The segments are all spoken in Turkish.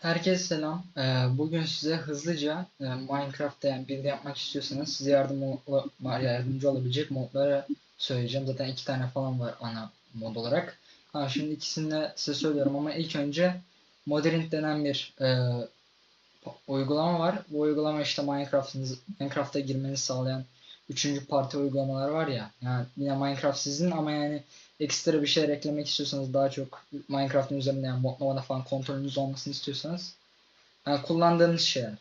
Herkese selam. Ee, Bugün size hızlıca e, Minecraft'ta yani build yapmak istiyorsanız size yardım yardımcı olabilecek modları söyleyeceğim. Zaten iki tane falan var ana mod olarak. Ha, şimdi ikisini de size söylüyorum ama ilk önce Modern denen bir e, uygulama var. Bu uygulama işte Minecraft'ınız Minecraft'a girmenizi sağlayan üçüncü parti uygulamalar var ya. Yani yine Minecraft sizin ama yani ekstra bir şey eklemek istiyorsanız daha çok Minecraft'ın üzerinde yani modlamada falan kontrolünüz olmasını istiyorsanız yani kullandığınız şeyler.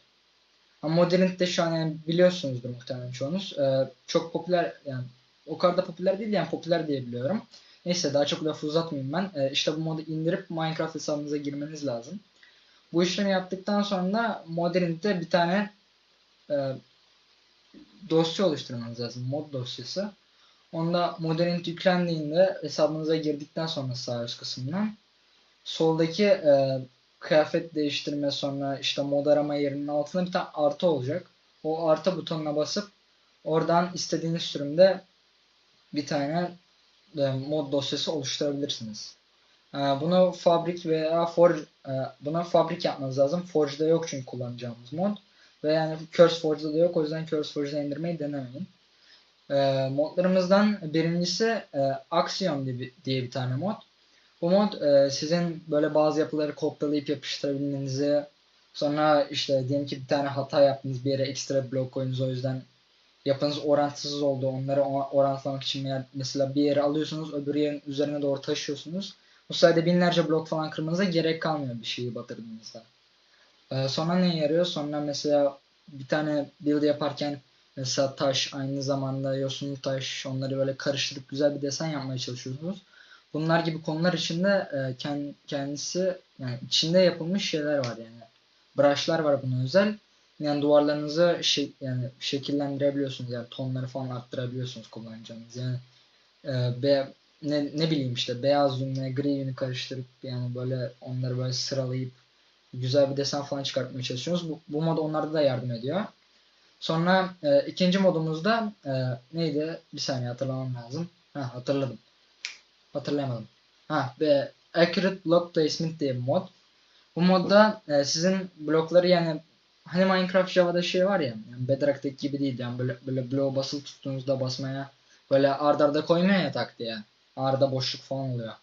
Ama Modern'de şu an yani biliyorsunuzdur muhtemelen çoğunuz. Ee, çok popüler yani o kadar da popüler değil yani popüler diye biliyorum. Neyse daha çok lafı uzatmayayım ben. Ee, işte bu modu indirip Minecraft hesabınıza girmeniz lazım. Bu işlemi yaptıktan sonra Modern'de bir tane e, dosya oluşturmanız lazım. Mod dosyası. Onda Modernit yüklendiğinde hesabınıza girdikten sonra sağ üst kısımdan soldaki e, kıyafet değiştirme sonra işte mod arama yerinin altında bir tane artı olacak. O artı butonuna basıp oradan istediğiniz sürümde bir tane e, mod dosyası oluşturabilirsiniz. E, bunu fabrik veya forge e, buna fabrik yapmanız lazım. Forge'da yok çünkü kullanacağımız mod. Ve yani CurseForge'da da yok. O yüzden CurseForge'da indirmeyi denemeyin. E, modlarımızdan birincisi e, Axiom diye bir, diye bir tane mod. Bu mod e, sizin böyle bazı yapıları kopyalayıp yapıştırabilmenizi sonra işte diyelim ki bir tane hata yaptınız bir yere ekstra blok koydunuz o yüzden yapınız orantısız oldu. Onları orantılamak için mesela bir yere alıyorsunuz öbür yerin üzerine doğru taşıyorsunuz. Bu sayede binlerce blok falan kırmanıza gerek kalmıyor bir şeyi batırdığınızda. Ee, sonra ne yarıyor? Sonra mesela bir tane build yaparken mesela taş aynı zamanda yosunlu taş onları böyle karıştırıp güzel bir desen yapmaya çalışıyorsunuz. Bunlar gibi konular içinde e, kendisi yani içinde yapılmış şeyler var yani. Brush'lar var buna özel. Yani duvarlarınızı şey, yani şekillendirebiliyorsunuz yani tonları falan arttırabiliyorsunuz kullanacağınız yani e, be, ne, ne bileyim işte beyaz yünle gri yünü karıştırıp yani böyle onları böyle sıralayıp güzel bir desen falan çıkartmaya çalışıyoruz. Bu, bu mod onlarda da yardım ediyor. Sonra e, ikinci modumuzda e, neydi? Bir saniye hatırlamam lazım. Ha hatırladım. Hatırlayamadım. Ha ve Accurate Block Placement diye bir mod. Bu modda e, sizin blokları yani hani Minecraft Java'da şey var ya yani Bedrock'taki gibi değil yani böyle, böyle bloğu basılı tuttuğunuzda basmaya böyle ardarda arda koymaya ya tak diye. Arda boşluk falan oluyor.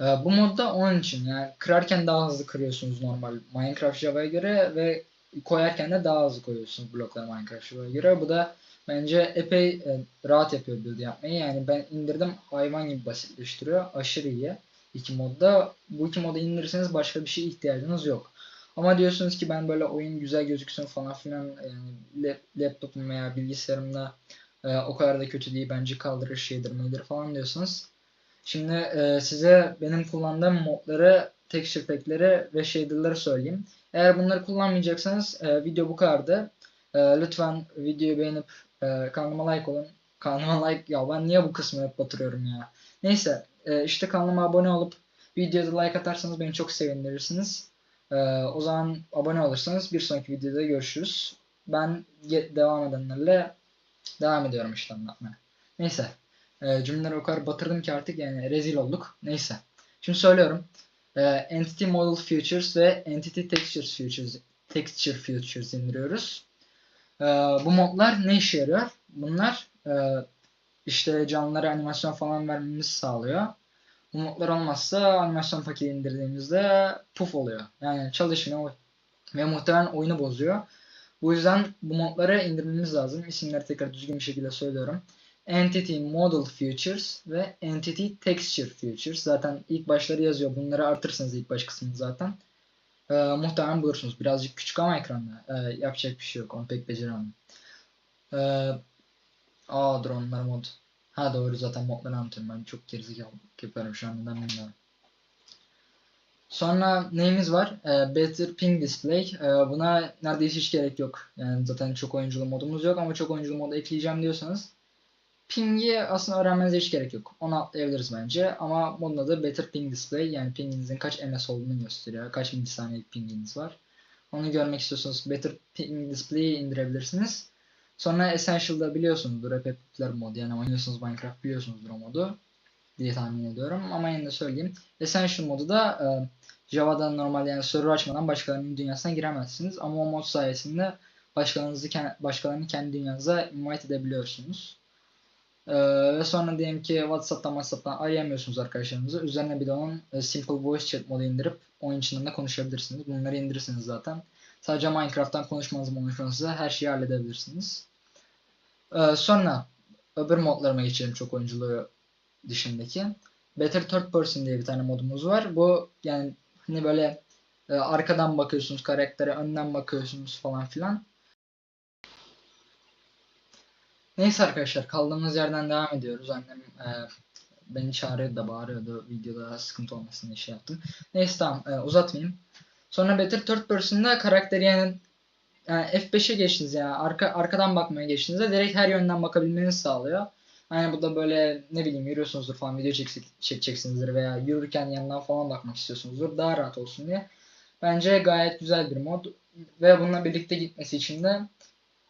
Ee, bu modda onun için yani kırarken daha hızlı kırıyorsunuz normal Minecraft Java'ya göre ve koyarken de daha hızlı koyuyorsunuz blokları Minecraft Java'ya göre. Bu da bence epey e, rahat yapıyor build yapmayı. Yani ben indirdim hayvan gibi basitleştiriyor. Aşırı iyi. iki modda. Bu iki modu indirirseniz başka bir şeye ihtiyacınız yok. Ama diyorsunuz ki ben böyle oyun güzel gözüksün falan filan yani laptopum veya bilgisayarımda e, o kadar da kötü değil bence kaldırır şeydir nedir falan diyorsunuz. Şimdi e, size benim kullandığım modları, texture pack'leri ve shader'ları söyleyeyim. Eğer bunları kullanmayacaksanız e, video bu kadardı. E, lütfen videoyu beğenip e, kanalıma like olun. Kanalıma like ya ben niye bu kısmı hep batırıyorum ya. Neyse e, işte kanalıma abone olup videoda like atarsanız beni çok sevindirirsiniz. E, o zaman abone olursanız bir sonraki videoda görüşürüz. Ben devam edenlerle devam ediyorum işte anlatmaya. Neyse. E, cümleleri o kadar batırdım ki artık yani rezil olduk. Neyse. Şimdi söylüyorum. E, Entity Model Features ve Entity Textures Features, Texture Features indiriyoruz. E, bu modlar ne işe yarıyor? Bunlar e, işte canlılara animasyon falan vermemizi sağlıyor. Bu modlar olmazsa animasyon paketi indirdiğimizde puf oluyor. Yani çalışmıyor ve muhtemelen oyunu bozuyor. Bu yüzden bu modları indirmemiz lazım. İsimleri tekrar düzgün bir şekilde söylüyorum. Entity Model Features ve Entity Texture Features. Zaten ilk başları yazıyor. Bunları artırsanız ilk baş kısmını zaten. Ee, muhtemelen bulursunuz. Birazcık küçük ama ekranda. Ee, yapacak bir şey yok. Onu pek beceremem. Ee, aa dronlar mod. Ha doğru zaten modları anlatıyorum. Ben çok gerizekalı yapıyorum şu an. Neden bilmiyorum. Sonra neyimiz var? Ee, Better Ping Display. Ee, buna neredeyse hiç gerek yok. Yani zaten çok oyunculu modumuz yok ama çok oyunculu mod ekleyeceğim diyorsanız Ping'i aslında öğrenmenize hiç gerek yok. Onu atlayabiliriz bence. Ama bunun adı Better Ping Display. Yani pinginizin kaç ms olduğunu gösteriyor. Kaç milisaniyelik pinginiz var. Onu görmek istiyorsanız Better Ping Display'i indirebilirsiniz. Sonra Essential'da biliyorsunuzdur. Hep popüler mod. Yani oynuyorsunuz Minecraft biliyorsunuzdur o modu. Diye tahmin ediyorum. Ama yine de söyleyeyim. Essential modu da Java'da normalde yani server açmadan başkalarının dünyasına giremezsiniz. Ama o mod sayesinde başkalarınızı başkalarını kendi dünyanıza invite edebiliyorsunuz. Ee, ve sonra diyelim ki WhatsApp'tan WhatsApp'tan arayamıyorsunuz arkadaşlarınızı. Üzerine bir de onun e, Simple Voice Chat modu indirip oyun içinden de konuşabilirsiniz. Bunları indirirsiniz zaten. Sadece Minecraft'tan konuşmanızı konuşmanızı her şeyi halledebilirsiniz. Ee, sonra öbür modlarıma geçelim çok oyunculuğu dışındaki. Better Third Person diye bir tane modumuz var. Bu yani hani böyle e, arkadan bakıyorsunuz karaktere, önden bakıyorsunuz falan filan. Neyse arkadaşlar kaldığımız yerden devam ediyoruz. Annem e, beni çağırıyordu da bağırıyordu. Videoda sıkıntı olmasın diye şey yaptım. Neyse tamam e, uzatmayayım. Sonra Better Third Person'da karakteri yani, yani F5'e geçtiniz yani arka, arkadan bakmaya geçtiğinizde direkt her yönden bakabilmenizi sağlıyor. Yani bu da böyle ne bileyim yürüyorsunuzdur falan video çeksek, çekeceksinizdir veya yürürken yandan falan bakmak istiyorsunuzdur. Daha rahat olsun diye. Bence gayet güzel bir mod. Ve bununla birlikte gitmesi için de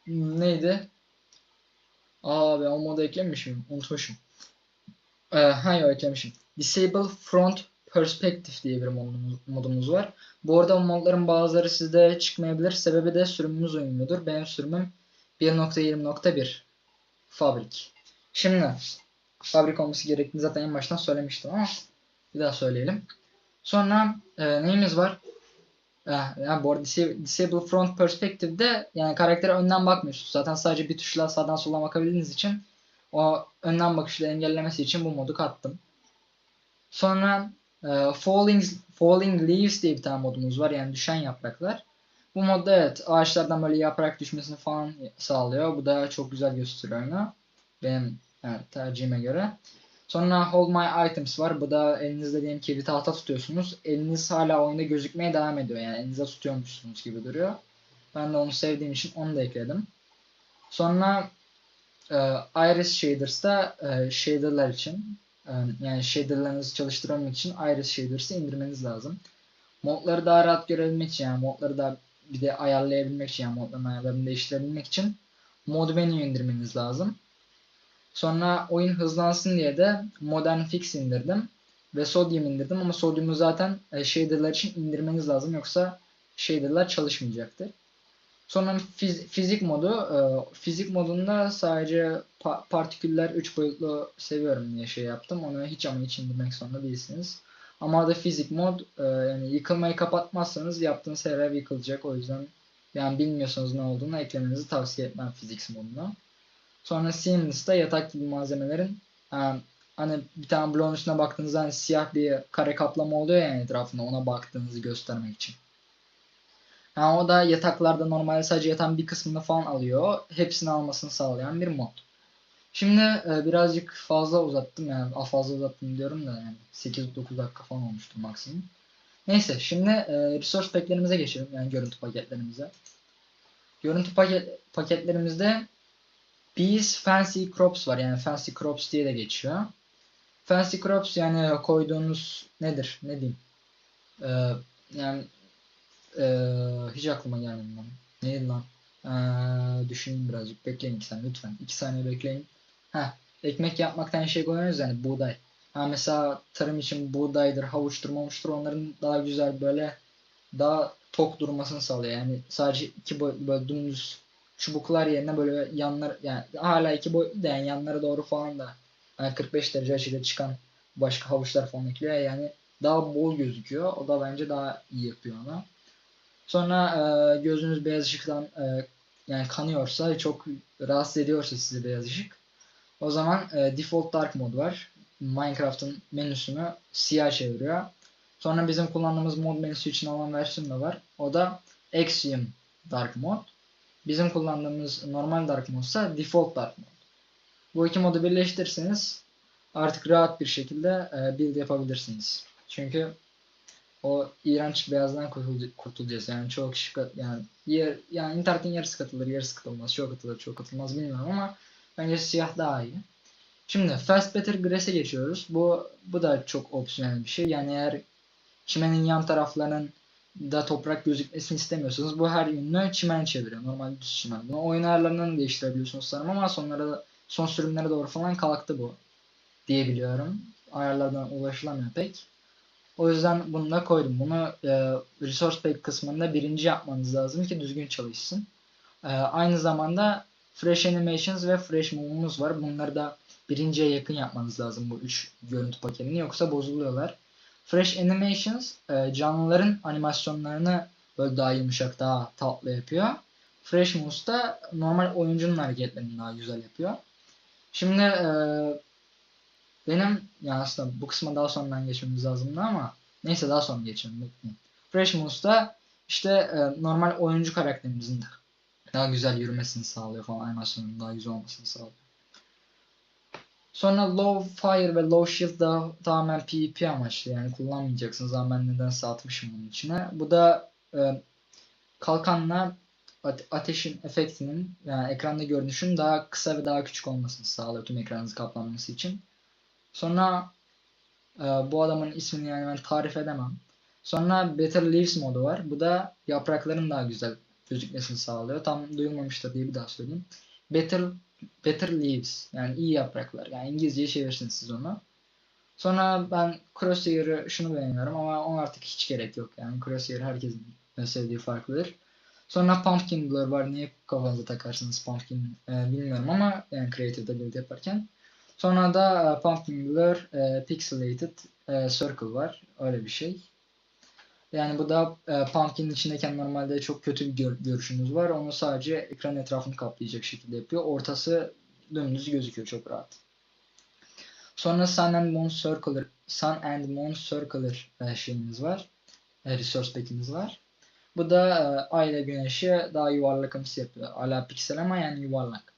neydi? Aa ben o modu eklemişim. Unutmuşum. Ee, ha yok eklemişim. Disable Front Perspective diye bir modumuz, modumuz var. Bu arada modların bazıları sizde çıkmayabilir. Sebebi de sürümümüz uymuyordur. Benim sürümüm 1.20.1 Fabrik. Şimdi fabrik olması gerektiğini zaten en baştan söylemiştim ama bir daha söyleyelim. Sonra e, neyimiz var? E, yani bu arada Disa- Disable Front Perspective'de yani karaktere önden bakmıyorsunuz. Zaten sadece bir tuşla sağdan sola bakabildiğiniz için o önden bakışla engellemesi için bu modu kattım. Sonra e, Falling, Falling Leaves diye bir tane modumuz var. Yani düşen yapraklar. Bu modda evet ağaçlardan böyle yaprak düşmesini falan sağlıyor. Bu da çok güzel gösteriyor oyunu. Benim yani tercihime göre. Sonra Hold My Items var. Bu da elinizde diyelim ki bir tahta tutuyorsunuz. Eliniz hala oyunda gözükmeye devam ediyor. Yani elinize tutuyormuşsunuz gibi duruyor. Ben de onu sevdiğim için onu da ekledim. Sonra e, Iris Shaders'ta e, shader'lar için e, yani shader'larınızı çalıştırabilmek için Iris Shaders'ı indirmeniz lazım. Modları daha rahat görebilmek için yani modları da bir de ayarlayabilmek için yani modların ayarlarını değiştirebilmek için mod menü indirmeniz lazım. Sonra oyun hızlansın diye de Modern Fix indirdim. Ve Sodium indirdim ama Sodium'u zaten e, shader'lar için indirmeniz lazım yoksa shader'lar çalışmayacaktır. Sonra fiz- fizik modu. e, fizik modunda sadece pa- partiküller 3 boyutlu seviyorum diye şey yaptım. Onu hiç ama hiç indirmek zorunda değilsiniz. Ama da fizik mod e, yani yıkılmayı kapatmazsanız yaptığınız her ev yıkılacak. O yüzden yani bilmiyorsanız ne olduğunu eklemenizi tavsiye etmem fizik moduna. Sonra Seamless'ta yatak gibi malzemelerin hani bir tane bloğun üstüne baktığınızda hani siyah bir kare kaplama oluyor yani etrafında ona baktığınızı göstermek için. Yani o da yataklarda normalde sadece yatağın bir kısmını falan alıyor. Hepsini almasını sağlayan bir mod. Şimdi e, birazcık fazla uzattım yani fazla uzattım diyorum da yani 8-9 dakika falan olmuştu maksimum. Neyse şimdi e, resource pack'lerimize geçelim yani görüntü paketlerimize. Görüntü paket, paketlerimizde Bees Fancy Crops var yani Fancy Crops diye de geçiyor. Fancy Crops yani koyduğunuz nedir ne diyeyim. E, yani e, hiç aklıma gelmedi lan. Neydi lan? Ee, düşüneyim birazcık. Bekleyin iki saniye lütfen. İki saniye bekleyin. Heh, ekmek yapmaktan şey koyuyoruz yani buğday. Ha mesela tarım için buğdaydır, havuçtur, mavuçtur onların daha güzel böyle daha tok durmasını sağlıyor. Yani sadece iki böyle dümdüz çubuklar yerine böyle yanlar yani hala iki boyutlu da yani yanlara doğru falan da yani 45 derece açıyla çıkan başka havuçlar falan ekliyor yani daha bol gözüküyor. O da bence daha iyi yapıyor ona. Sonra e, gözünüz beyaz ışıktan e, yani kanıyorsa çok rahatsız ediyorsa sizi beyaz ışık. O zaman e, default dark mod var. Minecraft'ın menüsünü siyah çeviriyor. Sonra bizim kullandığımız mod menüsü için olan versiyon da var. O da Axiom Dark Mod. Bizim kullandığımız normal Dark Mod ise Default Dark Mod. Bu iki modu birleştirirseniz artık rahat bir şekilde e, build yapabilirsiniz. Çünkü o iğrenç beyazdan kurtul- kurtulacağız. Yani çoğu kişi yani yer, yani internetin yarısı katılır, yarısı katılmaz. Çok katılır, çok katılmaz bilmiyorum ama bence siyah daha iyi. Şimdi Fast Better Grass'e geçiyoruz. Bu bu da çok opsiyonel bir şey. Yani eğer çimenin yan taraflarının da toprak gözükmesini istemiyorsanız bu her yönünü çimen çeviriyor. Normal düz çimen. Bunu oyun ayarlarından da değiştirebiliyorsunuz sanırım ama sonlara son sürümlere doğru falan kalktı bu diye biliyorum. Ayarlardan ulaşılamıyor pek. O yüzden bunu da koydum. Bunu e, resource pack kısmında birinci yapmanız lazım ki düzgün çalışsın. E, aynı zamanda fresh animations ve fresh move'umuz var. Bunları da birinciye yakın yapmanız lazım bu üç görüntü paketini yoksa bozuluyorlar. Fresh animations e, canlıların animasyonlarını böyle daha yumuşak, daha tatlı yapıyor. Fresh moves da normal oyuncunun hareketlerini daha güzel yapıyor. Şimdi e, benim yani aslında bu kısma daha sonradan geçmemiz lazımdı ama neyse daha sonra geçelim. Bekleyin. Fresh Moose'da işte e, normal oyuncu karakterimizin de daha güzel yürümesini sağlıyor falan animasyonun daha güzel olmasını sağlıyor. Sonra Low Fire ve Low Shield da tamamen PvP amaçlı yani kullanmayacaksınız ama ben nedense atmışım bunun içine. Bu da e, kalkanla ate- ateşin efektinin yani ekranda görünüşün daha kısa ve daha küçük olmasını sağlıyor tüm ekranınızı kaplanması için. Sonra e, bu adamın ismini yani ben tarif edemem. Sonra Better Leaves modu var. Bu da yaprakların daha güzel gözükmesini sağlıyor. Tam duyulmamıştır diye bir daha söyleyeyim. Better Better Leaves yani iyi yapraklar. Yani İngilizceye çevirsiniz siz onu. Sonra ben Crosshair'ı şunu beğeniyorum ama ona artık hiç gerek yok. Yani Crosshair herkesin sevdiği farklıdır. Sonra Pumpkin Blur var. Niye kafanıza takarsınız Pumpkin e, bilmiyorum ama yani Creative'da build yaparken. Sonra da e, Pumpkin Blur e, Pixelated e, Circle var. Öyle bir şey. Yani bu da e, Pumpkin'in içindeyken normalde çok kötü bir gör- görüşünüz var. Onu sadece ekran etrafını kaplayacak şekilde yapıyor. Ortası dümdüz gözüküyor çok rahat. Sonra Sun and Moon Circular, Sun and Moon Circular e, şeyimiz var. E, resource pack'imiz var. Bu da e, ay ile güneşi daha yuvarlakamsı yapıyor. Hala piksel ama yani yuvarlak.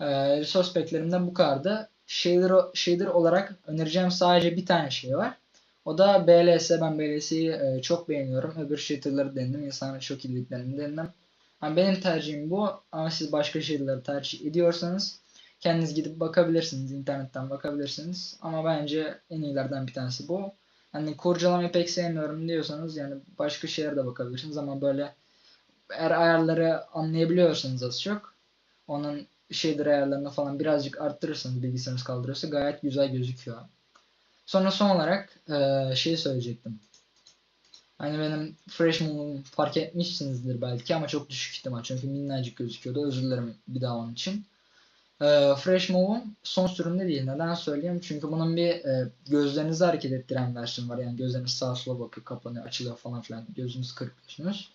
E, resource pack'lerimden bu kadardı. Shader, shader olarak önereceğim sadece bir tane şey var. O da BLS. Ben BLS'yi e, çok beğeniyorum. Öbür shader'ları denedim. İnsanlar çok iyi dediklerini denedim. Yani benim tercihim bu. Ama siz başka shader'ları tercih ediyorsanız kendiniz gidip bakabilirsiniz. internetten bakabilirsiniz. Ama bence en iyilerden bir tanesi bu. Hani kurcalamayı pek sevmiyorum diyorsanız yani başka şeylere de bakabilirsiniz ama böyle eğer ayarları anlayabiliyorsanız az çok onun shader ayarlarını falan birazcık arttırırsanız bilgisayarınız kaldırıyorsa gayet güzel gözüküyor. Sonra son olarak eee şey söyleyecektim. Hani benim Fresh Moon'u fark etmişsinizdir belki ama çok düşük ihtimal çünkü minnacık gözüküyordu. Özür dilerim bir daha onun için. Eee Fresh Move'un son sürümde değil. Neden söyleyeyim? Çünkü bunun bir e, gözlerinizi hareket ettiren versiyon var. Yani gözleriniz sağa sola bakıyor, kapanıyor, açılıyor falan filan. Gözünüzü kırpıyorsunuz.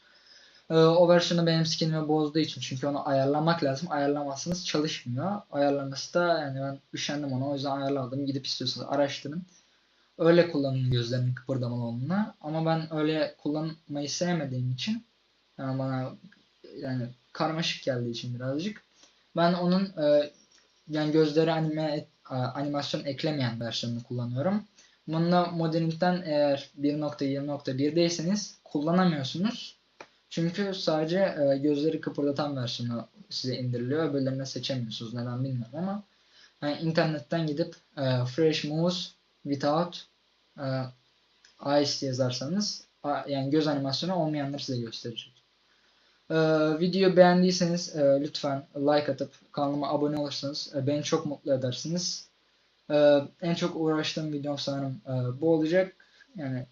Eee, o versiyonu benim skinimi bozduğu için çünkü onu ayarlamak lazım. Ayarlamazsanız çalışmıyor. Ayarlaması da yani ben üşendim ona. O yüzden ayarladım. Gidip istiyorsanız araştırın. Öyle kullanın gözlerinin kıpırdamalı olduğuna. Ama ben öyle kullanmayı sevmediğim için yani bana yani karmaşık geldiği için birazcık ben onun e, yani gözleri anime a- animasyon eklemeyen versiyonunu kullanıyorum. Bununla Modeling'den eğer 1.20.1'deyseniz kullanamıyorsunuz. Çünkü sadece e, gözleri kıpırdatan versiyonu size indiriliyor. Öbürlerini seçemiyorsunuz. Neden bilmiyorum ama yani internetten gidip e, Fresh Moves Without e, Eyes yazarsanız yani göz animasyonu olmayanları size gösterecek. Ee, videoyu beğendiyseniz e, lütfen like atıp kanalıma abone olursanız e, beni çok mutlu edersiniz. Ee, en çok uğraştığım videom sanırım e, bu olacak. Yani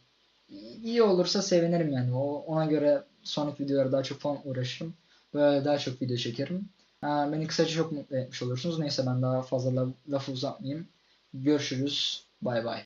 iyi olursa sevinirim yani. Ona göre sonraki videolara daha çok falan uğraşırım. Böyle daha çok video çekerim. Beni kısaca çok mutlu etmiş olursunuz. Neyse ben daha fazla laf, lafı uzatmayayım. Görüşürüz. Bye bye.